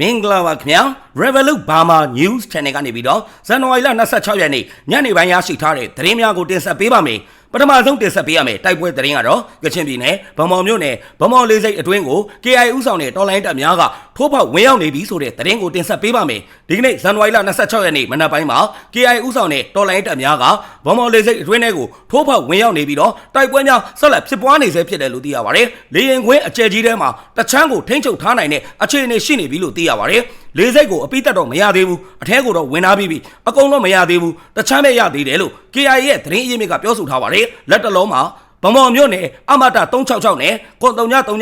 မင်္ဂလာပါခင်ဗျာ Revolut Burma News Channel ကနေပြီးတော့ဇန်နဝါရီလ26ရက်နေ့ညနေပိုင်းရရှိထားတဲ့သတင်းများကိုတင်ဆက်ပေးပါမယ် ပထမဆုံးတင်ဆက်ပေးရမယ်တိုက်ပွဲသတင်းကတော့ကချင်ပြည်နယ်ဗမော်မြို့နယ်ဗမော်လေးစိတ်အတွင်းကို KI ဥဆောင်တဲ့တော်လိုင်းတပ်များကထိုးဖောက်ဝင်ရောက်နေပြီဆိုတဲ့သတင်းကိုတင်ဆက်ပေးပါမယ်ဒီကနေ့ဇန်နဝါရီလ26ရက်နေ့မနက်ပိုင်းမှာ KI ဥဆောင်တဲ့တော်လိုင်းတပ်များကဗမော်လေးစိတ်အတွင်းထဲကိုထိုးဖောက်ဝင်ရောက်နေပြီးတော့တိုက်ပွဲများဆက်လက်ဖြစ်ပွားနေဆဲဖြစ်တယ်လို့သိရပါတယ်လေရင်ခွင်းအကျယ်ကြီးထဲမှာတချမ်းကိုထိမ့်ချုပ်ထားနိုင်တဲ့အခြေအနေရှိနေပြီလို့သိရပါတယ် လေးစိတ်ကိုအပိတက်တော့မရသေးဘူးအထဲကိုတော့ဝင်ထားပြီးပြီအကုန်တော့မရသေးဘူးတချမ်းပဲရသေးတယ်လို့ KI ရဲ့သတင်းအရင်းမြစ်ကပြောဆိုထားပါတယ်လက်တလုံးမှာဗမော်မြို့နယ်အမတာ366နဲ့ကွန်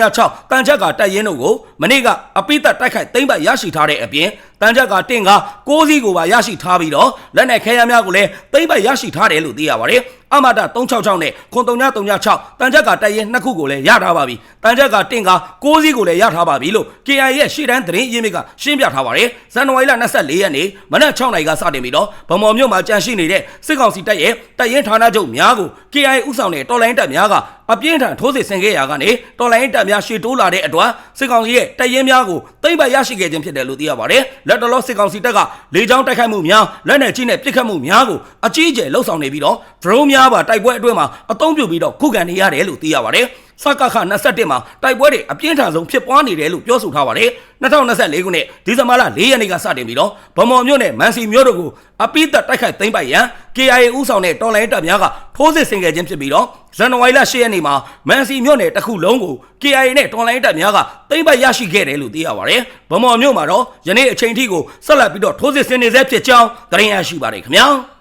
3936တန်ချက်ကတက်ရင်တို့ကိုမနေ့ကအပိသက်တိုက်ခိုက်သိမ့်ပတ်ရရှိထားတဲ့အပြင် တန်ချက်ကတင့်က6စီးကိုပါရရှိထားပြီးတော့လက်နက်ခဲယမ်းများကိုလည်းသိမ့်ပတ်ရရှိထားတယ်လို့သိရပါတယ်အမတာ366နဲ့ကွန်3936တန်ချက်ကတက်ရင်နှစ်ခုကိုလည်းရထားပါပြီတန်ချက်ကတင့်က6စီးကိုလည်းရထားပါပြီလို့ KI ရဲ့ရှေ့တန်းသတင်းအရင်းမြစ်ကရှင်းပြထားပါတယ်ဇန်နဝါရီလ24ရက်နေ့မနက်6နာရီကစတင်ပြီးတော့ဗမော်မြို့မှာကြန့်ရှိနေတဲ့စစ်ကောင်စီတပ်ရဲ့တပ်ရင်းဌာနချုပ်များကို KI ဥဆောင်တဲ့တော်လိုင်းတပ်များကအပြင်းထန်ထိုးစစ်ဆင်ခဲ့ရာကနေတော်လိုင်းတပ်များရှေ့တိုးလာတဲ့အတွက်စစ်ကောင်စီရဲ့တပ်ရင်းများကိုသိမ့်ပတ်ရရှိခဲ့ခြင်းဖြစ်တယ်လို့သိရပါတယ်လက်တလောစစ်ကောင်စီတပ်ကလေကြောင်းတိုက်ခိုက်မှုများလက်နက်ကြီးနဲ့ပစ်ခတ်မှုများကိုအကြီးအကျယ်လှုပ်ဆောင်နေပြီးတော့ drone များပါတိုက်ပွဲအတွင်းမှာအသုံးပြုပြီးတော့ခုခံနေရတယ်လို့သိရပါတယ်စကခ21မှာတိုက်ပွဲတွေအပြင်းထန်ဆုံးဖြစ်ပွားနေတယ်လို့ပြောဆိုထားပါတယ်2024ခုနှစ်ဒီဇင်ဘာလ4ရက်နေ့ကစတင်ပြီးတော့ဗမော်မြို့နယ်မန်စီမြို့တို့ကိုအပိသက်တိုက်ခိုက်သိမ်းပိုက်ရန် KIA ဦးဆောင်တဲ့တော်လိုင်းတပ်များကထိုးစစ်ဆင်ခဲ့ခြင်းဖြစ်ပြီးတော့ဇန်နဝါရီလ10ရက်နေ့မှာမန်စီမြို့နယ်တစ်ခုလုံးကို KIA နဲ့တော်လိုင်းတပ်များကသိမ်းပိုက်ရရှိခဲ့တယ်လို့သိရပါတယ်ဗမော်မြို့မှာတော့ယနေ့အချိန်ထိကိုဆက်လက်ပြီးတော့ထိုးစစ်ဆင်နေဆဲဖြစ်ကြောင်းသတင်းရရှိပါတယ်ခင်ဗျာ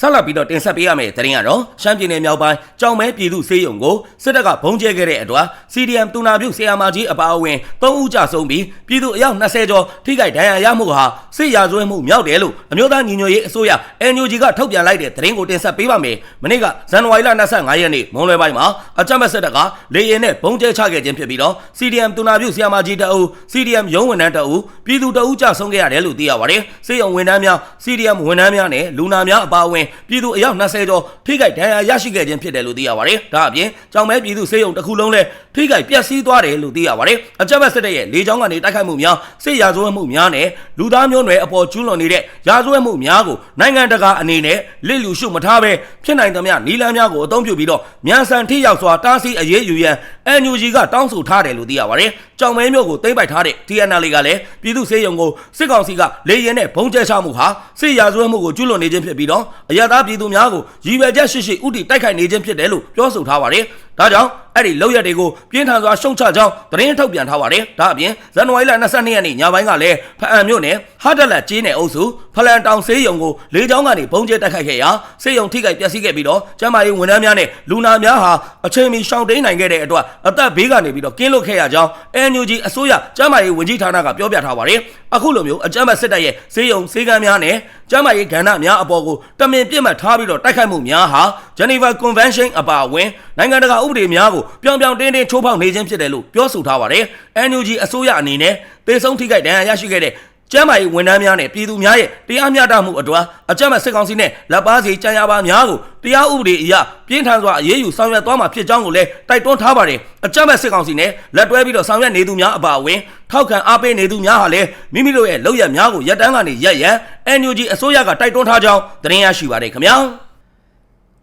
ဆက်လက်ပြီးတော့တင်ဆက်ပေးရမယ့်သတင်းကတော့ရှမ်းပြည်နယ်မြောက်ပိုင်းကြောင်မဲပြည်သူစေယုံကိုစစ်တပ်ကဘုံကျဲခဲ့တဲ့အတွက် CDM တူနာပြုဆီယာမာကြီးအပါအဝင်၃ဦးကြဆုံးပြီးပြည်သူအယောက်20ကျော်ထိခိုက်ဒဏ်ရာရမှုဟာစစ်ရာဇဝတ်မှုမြောက်တယ်လို့အမျိုးသားညီညွတ်ရေးအစိုးရ NUG ကထုတ်ပြန်လိုက်တဲ့သတင်းကိုတင်ဆက်ပေးပါမယ်။မနေ့ကဇန်နဝါရီလ25ရက်နေ့မွန်းလွဲပိုင်းမှာအကြမ်းဖက်စစ်တပ်ကလေရင်နဲ့ဘုံကျဲချခဲ့ခြင်းဖြစ်ပြီးတော့ CDM တူနာပြုဆီယာမာကြီးတအုပ် CDM ရုံးဝန်ထမ်းတအုပ်ပြည်သူတအုပ်ကြဆုံးခဲ့ရတယ်လို့သိရပါတယ်။စေယုံဝန်ထမ်းများ CDM ဝန်ထမ်းများနဲ့လူနာများအပါအဝင်ပြည်သူအယောက်20ကျော်ထိခိုက်ဒဏ်ရာရရှိခဲ့ခြင်းဖြစ်တယ်လို့သိရပါတယ်။ဒါအပြင်ကြောင်မဲပြည်သူစေယုံတစ်ခုလုံးလည်းထိခိုက်ပျက်စီးသွားတယ်လို့သိရပါတယ်။အကြမ်းဖက်စစ်တပ်ရဲ့လေကြောင်းကနေတိုက်ခိုက်မှုများစစ်ရာဇဝတ်မှုများနဲ့လူသားမျိုးနွယ်အပေါ်ကျူးလွန်နေတဲ့ရာဇဝတ်မှုများကိုနိုင်ငံတကာအနေနဲ့လစ်လျူရှုမထားဘဲဖြစ်နိုင်သမျှနီလန်းများကိုအသုံးပြုပြီးတော့မြန်ဆန်ထိရောက်စွာတားဆီးအရေးယူရန် NUG ကတောင်းဆိုထားတယ်လို့သိရပါတယ်။ကြောင်မဲမျိုးကိုသိမ့်ပိုက်ထားတဲ့ TNL ကလည်းပြည်သူစေယုံကိုစစ်ကောင်စီကလေရင်နဲ့ဘုံကျဲချမှုဟာစစ်ရာဇဝတ်မှုကိုကျူးလွန်နေခြင်းဖြစ်ပြီးတော့အရသာပြည်သူများကိုရည်ရွယ်ချက်ရှိရှိဥတီတိုက်ခိုက်နေခြင်းဖြစ်တယ်လို့ပြောဆိုထားပါတယ်။ဒါကြောင့် အဲ့ဒီလောက်ရက်တွေကိုပြင်းထန်စွာရှုံချကြောင်းသတင်းထုတ်ပြန်ထားပါတယ်။ဒါအပြင်ဇန်နဝါရီလ22ရက်နေ့ညပိုင်းကလည်းဖအံမြို့နယ်ဟာဒလက်ကျေးနယ်အုပ်စုဖလန်တောင်ဆေးရုံကိုလေးချောင်းကနေပုံကျဲတိုက်ခိုက်ခဲ့ရာဆေးရုံထိခိုက်ပျက်စီးခဲ့ပြီးတော့ကျန်းမာရေးဝန်ထမ်းများနဲ့လူနာများဟာအချိန်မီရှောင်တိန်နိုင်ခဲ့တဲ့အတွက်အသက်ဘေးကနေပြီးတော့ကင်းလွတ်ခဲ့ရကြောင်း NUG အစိုးရကျန်းမာရေးဝန်ကြီးဌာနကပြောပြထားပါတယ်။အခုလိုမျိုးအကြမ်းဖက်စစ်တပ်ရဲ့ဆေးရုံဆေးကမ်းများနဲ့ကျန်းမာရေးကဏ္ဍများအပေါ်ကိုတမင်ပြစ်မှတ်ထားပြီးတော့တိုက်ခိုက်မှုများဟာ Geneva Convention အပါအဝင်နိုင်ငံတကာဥပဒေများကိုပြောင်ပြောင်တင်းတင်းချိုးဖောက်နေခြင်းဖြစ်တယ်လို့ပြောဆိုထားပါတယ်။ NUG အစိုးရအနေနဲ့တေဆုံးထိခိုက်ဒဏ်ရာရရှိခဲ့တဲ့ကျမ်းမာရေးဝန်ထမ်းများနဲ့ပြည်သူများရဲ့တရားမျှတမှုအတွက်အကြမ်းဖက်စစ်ကောင်စီနဲ့လက်ပါစီကြံရပါများကိုတရားဥပဒေအရပြင်းထန်စွာအရေးယူဆောင်ရွက်သွားမှာဖြစ်ကြောင်းကိုလည်းတိုက်တွန်းထားပါတယ်အကြမ်းဖက်စစ်ကောင်စီနဲ့လက်တွဲပြီးတော့ဆောင်ရွက်နေသူများအပါအဝင်ထောက်ခံအားပေးနေသူများဟာလည်းမိမိတို့ရဲ့လုပ်ရများကိုရပ်တန်းကနေရပ်ရန် NUG အစိုးရကတိုက်တွန်းထားကြောင်းသတင်းရရှိပါတယ်ခင်ဗျာ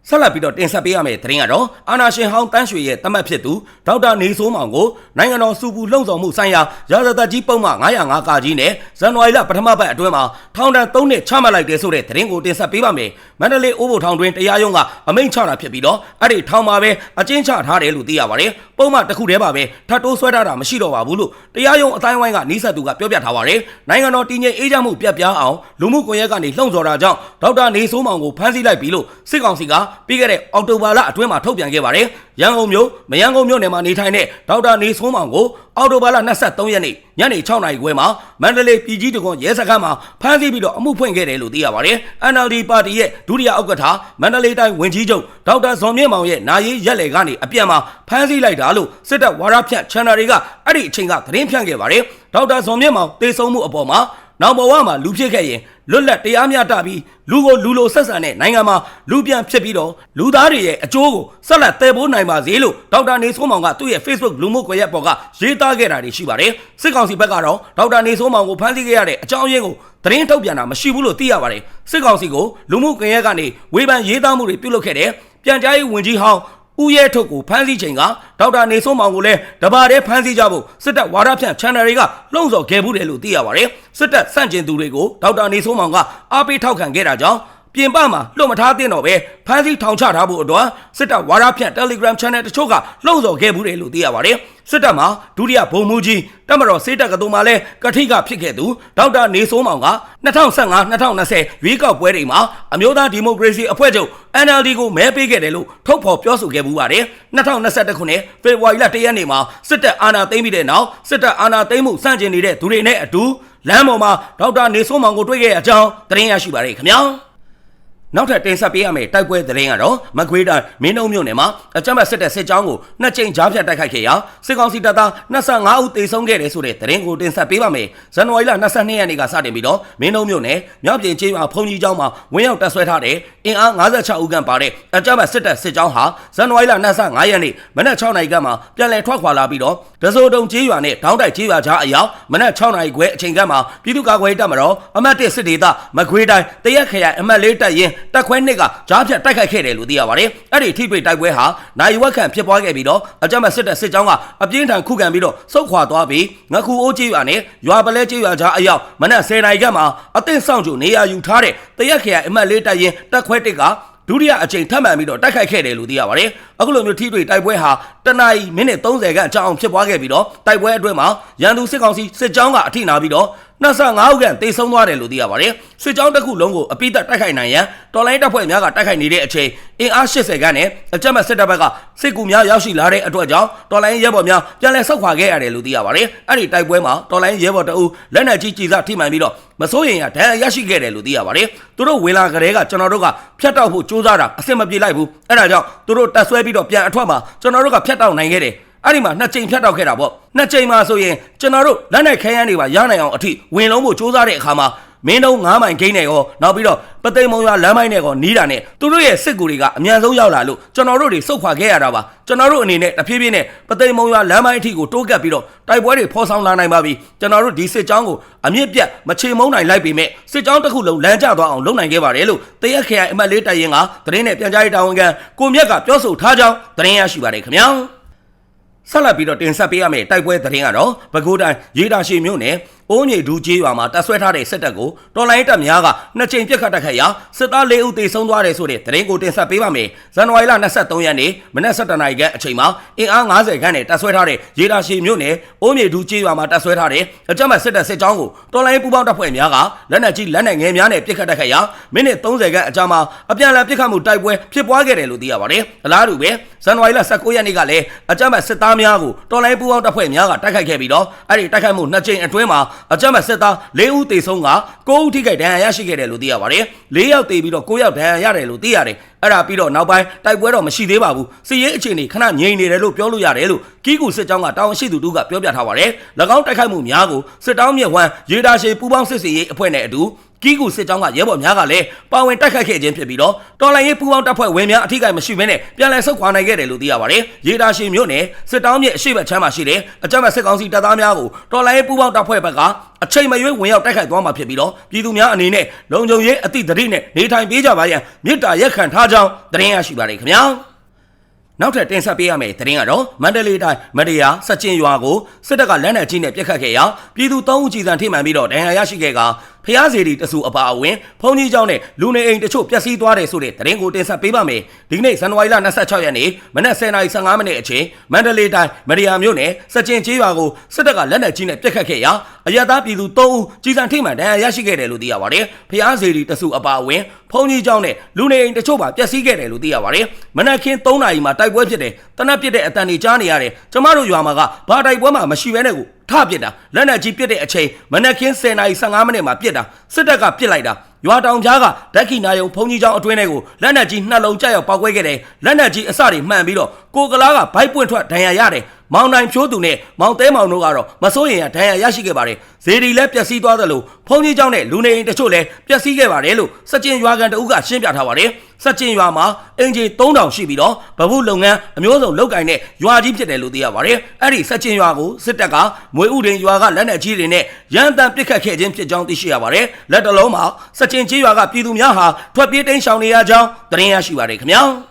ဆက်လက်ပြီးတော့တင်ဆက်ပေးရမယ့်သတင်းကတော့အာနာရှင်ဟောင်းတန်းရွှေရဲ့တမတ်ဖြစ်သူဒေါက်တာနေစိုးမောင်ကိုနိုင်ငံတော်စူပူလှုံ့ဆော်မှုဆိုင်ရာရာဇသက်ကြီးပုံမှန်905ကကြီးနဲ့ဇန်နဝါရီလပထမပတ်အတွင်းမှာထောင်ဒဏ်3နှစ်ချမှတ်လိုက်တယ်ဆိုတဲ့သတင်းကိုတင်ဆက်ပေးပါမယ်။မန္တလေးအိုးဘိုထောင်တွင်တရားရုံးကအမိန့်ချတာဖြစ်ပြီးတော့အဲ့ဒီထောင်မှာပဲအကျဉ်းချထားတယ်လို့သိရပါတယ်။ပုံမှန်တစ်ခုတည်းပါပဲထပ်တိုးဆွဲထားတာမရှိတော့ပါဘူးလို့တရားရုံးအတိုင်းဝိုင်းကနှိဆက်သူကပြောပြထားပါတယ်။နိုင်ငံတော်တည်ငြိမ်အေးချမ်းမှုပြတ်ပြားအောင်လူမှုကွန်ရက်ကနေလှုံ့ဆော်တာကြောင့်ဒေါက်တာနေစိုးမောင်ကိုဖမ်းဆီးလိုက်ပြီလို့စစ်ကောင်စီကပြီးခဲ့တဲ့အောက်တိုဘာလအတွင်းမှာထုတ်ပြန်ခဲ့ပါတယ်။ရန်ကုန်မြို့မရန်ကုန်မြို့နယ်မှာနေထိုင်တဲ့ဒေါက်တာနေစိုးမောင်ကိုအောက်တိုဘာလ23ရက်နေ့ညနေ6နာရီခွဲမှာမန္တလေးပြည်ကြီးတကွန်ရဲစခန်းမှာဖမ်းဆီးပြီးတော့အမှုဖွင့်ခဲ့တယ်လို့သိရပါတယ်။ NLD ပါတီရဲ့ဒုတိယဥက္ကဋ္ဌမန္တလေးတိုင်းဝန်ကြီးချုပ်ဒေါက်တာဇော်မြင့်မောင်ရဲ့နာရေးရက်လေကနေအပြန်မှာဖမ်းဆီးလိုက်တာလို့စစ်တပ်ဝါရဖြန့် channel တွေကအဲ့ဒီအချိန်ကသတင်းဖြန့်ခဲ့ပါတယ်။ဒေါက်တာဇော်မြင့်မောင်တေဆုံးမှုအပေါ်မှာနောက်ဘဝမှာလူဖြစ်ခဲ့ရင် လွတ်လပ်တရားမျှတပြီးလူကိုလူလိုဆက်ဆံတဲ့နိုင်ငံမှာလူပြန်ဖြစ်ပြီးတော့လူသားတွေရဲ့အကျိုးကိုဆက်လက်တည်ပိုးနိုင်ပါစေလို့ဒေါက်တာနေဆိုးမောင်ကသူ့ရဲ့ Facebook လူမှုကွန်ရက်ပေါ်ကရေးသားခဲ့တာတွေရှိပါတယ်စစ်ကောင်စီဘက်ကတော့ဒေါက်တာနေဆိုးမောင်ကိုဖမ်းဆီးခဲ့ရတဲ့အကြောင်းအရင်းကိုသတင်းထုတ်ပြန်တာမရှိဘူးလို့သိရပါတယ်စစ်ကောင်စီကိုလူမှုကွန်ရက်ကနေဝေဖန်ရေးသားမှုတွေပြုလုပ်ခဲ့တဲ့ပြန်ကြားရေးဝန်ကြီးဟောင်း ဦးရဲထုတ်ကိုဖမ်းဆီးချိန်ကဒေါက်တာနေဆုံးမောင်ကိုလည်းတပါးတည်းဖမ်းဆီးကြဖို့စစ်တပ်ဝါဒဖြန့် channel တွေကလှုံ့ဆော်ခဲ့မှုတယ်လို့သိရပါတယ်စစ်တပ်စန့်ကျင်သူတွေကိုဒေါက်တာနေဆုံးမောင်ကအားပေးထောက်ခံခဲ့တာကြောင့် ပြင်ပမှာလွတ်မထားသင့်တော့ပဲဖမ်းဆီးထောင်ချထားဖို့အတွက်စစ်တပ်ဝါဒဖြန့် Telegram channel တချို့ကလှုံ့ဆော်ခဲ့မှုတယ်လို့သိရပါတယ်စစ်တပ်မှာဒုတိယဗိုလ်မှူးကြီးတမတော်စေတက်ကတုံမှာလဲကထိကဖြစ်ခဲ့သူဒေါက်တာနေစိုးမောင်က2015-2020ရွေးကောက်ပွဲတွေမှာအမျိုးသားဒီမိုကရေစီအဖွဲ့ချုပ် NLD ကိုမဲပေးခဲ့တယ်လို့ထုတ်ဖော်ပြောဆိုခဲ့မှုပါတယ်2021ခုနှစ်ဖေဖော်ဝါရီလ1ရက်နေ့မှာစစ်တပ်အာဏာသိမ်းပြီးတဲ့နောက်စစ်တပ်အာဏာသိမ်းမှုစန့်ကျင်နေတဲ့သူတွေနဲ့အတူလမ်းပေါ်မှာဒေါက်တာနေစိုးမောင်ကိုတွေ့ခဲ့တဲ့အကြောင်းသတင်းရရှိပါရခင်ဗျာ နောက်ထပ်တင်ဆက်ပေးရမယ့်တိုက်ပွဲသတင်းကတော့မကွေးတိုင်းမင်းတုံမြို့နယ်မှာအကြမ်းဖက်စစ်တပ်စစ်ကြောင်းကိုနှစ်ကြိမ်ကြားဖြတ်တိုက်ခိုက်ခဲ့ရာစစ်ကောင်စီတပ်သား25ဦးသေဆုံးခဲ့တယ်ဆိုတဲ့သတင်းကိုတင်ဆက်ပေးပါမယ်။ဇန်နဝါရီလ22ရက်နေ့ကစတင်ပြီးတော့မင်းတုံမြို့နယ်မြောက်ပြင်ကျေးရွာဖုန်ကြီးကျောင်းမှာဝင်းရောက်တပ်ဆွဲထားတဲ့အင်အား56ဦးခန့်ပါတဲ့အကြမ်းဖက်စစ်တပ်စစ်ကြောင်းဟာဇန်နဝါရီလ25ရက်နေ့မနက်6နာရီခန့်မှာပြန်လည်ထွက်ခွာလာပြီးတော့ဒဇိုတုံကျေးရွာနဲ့တောင်းတိုက်ကျေးရွာကြားအရောက်မနက်6နာရီခွဲအချိန်ခန့်မှာပြည်သူ့ကာကွယ်ရေးတပ်မတော်အမတ်1စစ်ဒေသမကွေးတိုင်းတရက်ခရိုင်အမတ်လေးတပ်ရင်းတက်ခွဲနှစ်ကကြားဖြတ်တိုက်ခိုက်ခဲ့တယ်လို့သိရပါတယ်။အဲ့ဒီထိတွေ့တိုက်ပွဲဟာနိုင်ဝက်ခန့်ဖြစ်ပွားခဲ့ပြီးတော့အကြမ်းဖက်စစ်တပ်စစ်ကြောင်းကအပြင်းထန်ခုခံပြီးတော့စုခွာသွားပြီးငခုအိုးကျေးရွာနဲ့ရွာပလဲကျေးရွာကြားအရောက်မနက်10နာရီခန့်မှာအသင့်ဆောင်ကြနေရာယူထားတဲ့တရက်ခရိုင်အမတ်လေးတပ်ရင်းတက်ခွဲတစ်ကဒုတိယအကြိမ်ထပ်မံပြီးတော့တိုက်ခိုက်ခဲ့တယ်လို့သိရပါတယ်။အခုလိုမျိုးထိတွေ့တိုက်ပွဲဟာတနအီမိနစ်30ခန့်ကြာအောင်ဖြစ်ပွားခဲ့ပြီးတော့တိုက်ပွဲအတွင်းမှာရန်သူစစ်ကောင်စီစစ်ကြောင်းကအထိနာပြီးတော့25ဦးခန့်တေဆုံးသွားတယ်လို့သိရပါတယ်။စစ်ကြောင်းတစ်ခုလုံးကိုအပိသက်တိုက်ခိုက်နိုင်ရန်တော်လိုင်းတပ်ဖွဲ့များကတိုက်ခိုက်နေတဲ့အချိန်အင်အား80ခန့်နဲ့အကြမ်းမဲ့စစ်တပ်ဘက်ကစစ်ကူများရောက်ရှိလာတဲ့အတွက်ကြောင့်တော်လိုင်းရဲဘော်များပြန်လည်ဆုတ်ခွာခဲ့ရတယ်လို့သိရပါတယ်။အဲ့ဒီတိုက်ပွဲမှာတော်လိုင်းရဲဘော်တအုပ်လက်နက်ကြီးကြီးစားထိမှန်ပြီးတော့မစိုးရင်ရဒဏ်ရာရရှိခဲ့တယ်လို့သိရပါတယ်။သူတို့ဝင်လာကြတဲ့ကကျွန်တော်တို့ကဖျက်တောက်ဖို့ကြိုးစားတာအဆင်မပြေလိုက်ဘူး။အဲ့ဒါကြောင့်သူတို့တက်ဆွဲပြီးတော့ပြန်အထွက်မှာကျွန်တော်တို့ကဖျက်တောက်နိုင်ခဲ့တယ်။အဲ့ဒီမှာနှစ်ကြိမ်ဖြတ်တောက်ခဲ့တာပေါ့နှစ်ကြိမ်မှာဆိုရင်ကျွန်တော်တို့လက်နဲ့ခဲယမ်းတွေပါရနိုင်အောင်အထိဝင်လုံးဖို့စူးစမ်းတဲ့အခါမှာ မင်းတို့9မိုင်ဂိမ်းနဲ့ရောနောက်ပြီးတော့ပသိမ်မုံရွာလမ်းမိုင်းနဲ့ကောနီးတာနဲ့သူတို့ရဲ့စစ်ကူတွေကအမြန်ဆုံးရောက်လာလို့ကျွန်တော်တို့တွေစုတ်ခွာခဲ့ရတာပါကျွန်တော်တို့အနေနဲ့တဖြည်းဖြည်းနဲ့ပသိမ်မုံရွာလမ်းမိုင်းအထိကိုတိုးကပ်ပြီးတော့တိုက်ပွဲတွေဖော်ဆောင်လာနိုင်ပါပြီကျွန်တော်တို့ဒီစစ်ကြောင်းကိုအမြင့်ပြတ်မချေမုံနိုင်လိုက်ပေမဲ့စစ်ကြောင်းတစ်ခုလုံးလမ်းကျသွားအောင်လုပ်နိုင်ခဲ့ပါတယ်လို့တရက်ခရိုင်အမတ်လေးတိုင်ရင်ကသတင်းနဲ့ပြန်ကြားရေးတာဝန်ခံကိုမြတ်ကပြောဆိုထားကြောင်းသတင်းရရှိပါတယ်ခင်ဗျာဆက်လက်ပြီးတော့တင်ဆက်ပေးရမယ့်တိုက်ပွဲသတင်းကတော့ပဲခူးတိုင်းရေတာရှိမြို့နယ် အိုးမြေဒူးကျေးရွာမှာတပ်ဆွဲထားတဲ့စစ်တပ်ကိုတော်လိုင်းတပ်များကနှစ်ကြိမ်ပြစ်ခတ်တိုက်ခိုက်ရာစစ်သား၄ဦးသေဆုံးသွားတယ်ဆိုတဲ့သတင်းကိုတင်ဆက်ပေးပါမယ်။ဇန်နဝါရီလ23ရက်နေ့မနက်7:00နာရီခန့်အချိန်မှာအင်အား90ခန့်နဲ့တပ်ဆွဲထားတဲ့ရေတာရှိမြို့နယ်အိုးမြေဒူးကျေးရွာမှာတပ်ဆွဲထားတဲ့အကြမ်းဖက်စစ်တပ်စစ်ကြောင်းကိုတော်လိုင်းပူးပေါင်းတပ်ဖွဲ့များကလက်နက်ကြီးလက်နက်ငယ်များနဲ့ပြစ်ခတ်တိုက်ခိုက်ရာမိနစ်30ခန့်အကြာမှာအပြန်အလှန်ပြစ်ခတ်မှုတိုက်ပွဲဖြစ်ပွားခဲ့တယ်လို့သိရပါတယ်။အလားတူပဲဇန်နဝါရီလ19ရက်နေ့ကလည်းအကြမ်းဖက်စစ်သားများကိုတော်လိုင်းပူးပေါင်းတပ်ဖွဲ့များကတိုက်ခိုက်ခဲ့ပြီးတော့အဲ့ဒီတိုက်ခိုက်မှုနှစ်ကြိမ်အတွင်းမှာအကြမ်းဖက်စစ်သား၄ဦးသေဆုံးက9ဦးထိခိုက်ဒဏ်ရာရရှိခဲ့တယ်လို့သိရပါတယ်။၄ယောက်သေပြီးတော့9ယောက်ဒဏ်ရာရတယ်လို့သိရတယ်။အဲ့ဒါပြီးတော့နောက်ပိုင်းတိုက်ပွဲတော့မရှိသေးပါဘူး။စစ်ရေးအခြေအနေခဏငြိမ်နေတယ်လို့ပြောလို့ရတယ်လို့ကီးကူစစ်ကြောင်းကတာဝန်ရှိသူတို့ကပြောပြထားပါတယ်။၎င်းတိုက်ခိုက်မှုများကိုစစ်တောင်းမြက်ဝမ်းရေဒါရှည်ပူးပေါင်းစစ်စေးရေးအဖွဲ့နဲ့အတူ ကီးကူစစ်ကြောင်းကရဲဘော်များကလည်းပါဝင်တိုက်ခိုက်ခဲ့ခြင်းဖြစ်ပြီးတော့တော်လိုင်းရေးပူးပေါင်းတပ်ဖွဲ့ဝင်များအထိကိမရှိဘဲနဲ့ပြန်လည်ဆုတ်ခွာနိုင်ခဲ့တယ်လို့သိရပါတယ်။ရေဒါရှည်မြို့နယ်စစ်တောင်းမြစ်အရှိတ်ချမ်းမှာရှိတဲ့အကြမ်းဖက်စစ်ကောင်စီတပ်သားများကိုတော်လိုင်းရေးပူးပေါင်းတပ်ဖွဲ့ဘက်ကအချိန်မရွေးဝင်ရောက်တိုက်ခိုက်သွားမှာဖြစ်ပြီးတော့ပြည်သူများအနေနဲ့လုံခြုံရေးအသည့်တရိနဲ့နေထိုင်ပေးကြပါရန်မြစ်တာရက်ခံထားကြောင်းသတင်းရရှိပါတယ်ခင်ဗျာ။နောက်ထပ်တင်ဆက်ပေးရမယ့်သတင်းကတော့မန္တလေးတိုင်းမတရားစက်ကျင်ရွာကိုစစ်တပ်ကလက်နက်ကြီးနဲ့ပြစ်ခတ်ခဲ့ရာပြည်သူ၃ဦးကြီးစံထိမှန်ပြီးတော့ဒဏ်ရာရရှိခဲ့ကဖျားစီတီတဆူအပါအဝင်ဖုန်ကြီးကျောင်းနဲ့လူနေအိမ်တချို့ပျက်စီးသွားတယ်ဆိုတဲ့သတင်းကိုတင်ဆက်ပေးပါမယ်ဒီကနေ့ဇန်နဝါရီလ26ရက်နေ့မနက်10:55မိနစ်အချိန်မန္တလေးတိုင်းမရီယာမြို့နယ်စကြင်ချေးရွာကိုစစ်တပ်ကလက်နက်ကြီးနဲ့ပစ်ခတ်ခဲ့ရာအရသာပြည်သူ3ဦးကြီးစံထိမှန်ဒဏ်ရာရရှိခဲ့တယ်လို့သိရပါတယ်ဖျားစီတီတဆူအပါအဝင်ဖုန်ကြီးကျောင်းနဲ့လူနေအိမ်တချို့ပါပျက်စီးခဲ့တယ်လို့သိရပါတယ်မနက်ခင်း3နာရီမှာတိုက်ပွဲဖြစ်တယ်တနက်ပြစ်တဲ့အတန်တွေကြားနေရတယ်ကျမတို့ရွာမှာကဘာတိုက်ပွဲမှမရှိဘဲနဲ့ကို ထပစ်တာလက်နက်ကြီးပစ်တဲ့အချိန်မနက်ခင်း10:15မိနစ်မှာပစ်တာစစ်တပ်ကပစ်လိုက်တာရွာတောင်ကြားကဓာတ်ခိနာယုံဖုန်ကြီးကျောင်းအတွင်းထဲကိုလက်နက်ကြီးနှလုံးကြောက်ရောက်ပောက်ကွဲခဲ့တယ်လက်နက်ကြီးအစတွေမှန်ပြီးတော့ကိုကလားကဘိုက်ပွင့်ထွက်ဒဏ်ရာရတယ်မောင်နိုင်ဖြိုးသူနဲ့မောင်သဲမောင်တို့ကတော့မစိုးရင်ရဒဏ်ရာရရှိခဲ့ပါတယ်ဇေဒီလည်းပျက်စီးသွားသလိုဖုန်ကြီးเจ้าနဲ့လူနေအိမ်တချို့လည်းပျက်စီးခဲ့ပါတယ်လို့စကြင်ရွာကန်တအုပ်ကရှင်းပြထားပါတယ်စကြင်ရွာမှာအင်ဂျီ3000ရှိပြီးတော့ဗဟုလုပ်ငန်းအမျိုးစုံလုပ်ကိုင်တဲ့ရွာကြီးဖြစ်တယ်လို့သိရပါတယ်အဲ့ဒီစကြင်ရွာကိုစစ်တပ်ကမွေဥဒင်ရွာကလက်နက်ကြီးတွေနဲ့ရန်တမ်းပစ်ခတ်ခဲ့ခြင်းဖြစ်ကြောင်းသိရှိရပါတယ်လက်တလုံးမှာစကြင်ကြီးရွာကပြည်သူများဟာထွက်ပြေးတိမ်းရှောင်နေရကြောင်းသတင်းရရှိပါတယ်ခင်ဗျာ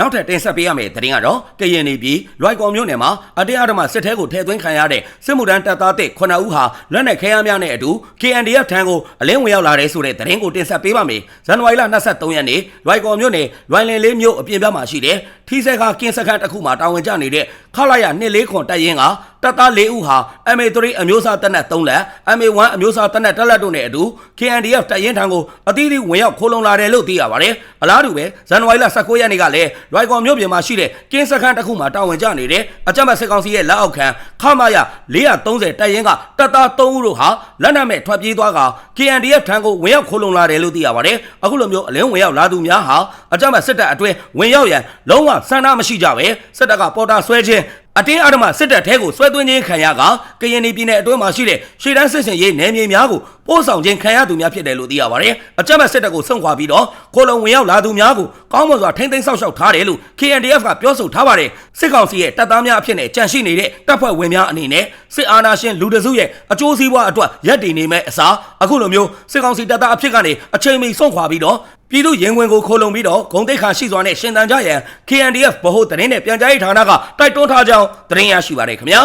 နောက်ထပ်တင်ဆက်ပေးရမယ့်သတင်းကတော့ကရင်နေပြည်လွိုက်ကော်မြို့နယ်မှာအတရားဓမ္မစစ်ထဲကိုထည့်သွင်းခံရတဲ့စစ်မှုထမ်းတပ်သားတဲ့9ဦးဟာလက်နက်ခဲယမ်းများနဲ့အတူ KNDF ထံကိုအလင်းဝင်ရောက်လာတဲ့ဆိုတဲ့သတင်းကိုတင်ဆက်ပေးပါမယ်။ဇန်နဝါရီလ23ရက်နေ့လွိုက်ကော်မြို့နယ်လွိုင်လင်လေးမြို့အပြင်ဘက်မှာရှိတဲ့ထီးဆက်ကကင်းစခန်းတစ်ခုမှာတာဝန်ကျနေတဲ့ခလာရ24ခွန်တပ်ရင်းက တပ်သား၄ဦးဟာ MA3 အမျိုးအစားတပ်နက်3လက် MA1 အမျိုးအစားတပ်နက်1လက်တို့နဲ့အတူ KNDF တပ်ရင်းထံကိုအသီးသီးဝင်ရောက်ခိုးလုံလာတယ်လို့သိရပါတယ်။အလားတူပဲဇန်နဝါရီလ19ရက်နေ့ကလည်းလွိုင်ကော်မြို့ပြင်မှာရှိတဲ့ကင်းစခန်းတစ်ခုမှာတာဝန်ကျနေတဲ့အကြမ်းဖက်စစ်ကောင်စီရဲ့လက်အောက်ခံခမာယ430တပ်ရင်းကတပ်သား3ဦးတို့ဟာလက်နက်မဲ့ထွက်ပြေးသွားက KNDF ထံကိုဝင်ရောက်ခိုးလုံလာတယ်လို့သိရပါတယ်။အခုလိုမျိုးအလင်းဝင်ရောက်လာသူများဟာအကြမ်းဖက်စစ်တပ်အတွင်းဝင်ရောက်ရန်လုံးဝဆန္ဒမရှိကြပဲစစ်တပ်ကပေါ်တာဆွဲခြင်း အတင်းအဓမ္မစစ်တပ်ထဲကိုဆွဲသွင်းခြင်းခံရကကရင်ပြည်နယ်အတွင်းမှာရှိတဲ့ရှေ့တန်းစစ်စင်ရေးနယ်မြေများကိုပို့ဆောင်ခြင်းခံရသူများဖြစ်တယ်လို့သိရပါတယ်။အကြမ်းဖက်စစ်တပ်ကိုဆုံးခွာပြီးတော့ခိုလုံဝင်ရောက်လာသူများကိုကောင်းမွန်စွာထိမ့်သိမ်းဆောက်ရှောက်ထားတယ်လို့ KNDF ကပြောဆိုထားပါတယ်။စစ်ကောင်စီရဲ့တပ်သားများအဖြစ်နဲ့ကြန့်ရှိနေတဲ့တပ်ဖွဲ့ဝင်များအနေနဲ့စစ်အာဏာရှင်လူတစုရဲ့အကျိုးစီးပွားအတွက်ရပ်တည်နေမဲ့အစားအခုလိုမျိုးစစ်ကောင်စီတပ်သားအဖြစ်ကနေအချိန်မီဆုံးခွာပြီးတော့ ပြည်သူရင်ဝင်ကိုခိုးလုံပြီးတော့ဂုံတိတ်ခါရှိစွာနဲ့ရှင်တန်ကြရန် KNDF ဗဟိုသတင်းနဲ့ပြန်ကြားရေးဌာနကတိုက်တွန်းထားကြောင်းသတင်းရရှိပါတယ်ခင်ဗျာ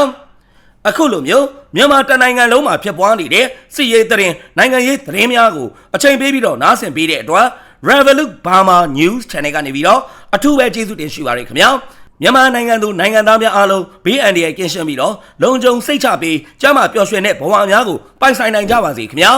အခုလိုမျိုးမြန်မာတနိုင်ငံလုံးမှာဖြစ်ပွားနေတဲ့စစ်ရေးသတင်းနိုင်ငံရေးသတင်းများကိုအချိန်ပေးပြီးတော့နားဆင်ပေးတဲ့အတွက် Revolut Burma News Channel ကနေပြီးတော့အထူးပဲကျေးဇူးတင်ရှိပါတယ်ခင်ဗျာမြန်မာနိုင်ငံသူနိုင်ငံသားများအားလုံးဘေးအန္တရာယ်ကင်းရှင်းပြီးတော့လုံခြုံစိတ်ချပြီးကျန်းမာပျော်ရွှင်တဲ့ဘဝများကိုပိုင်ဆိုင်နိုင်ကြပါစေခင်ဗျာ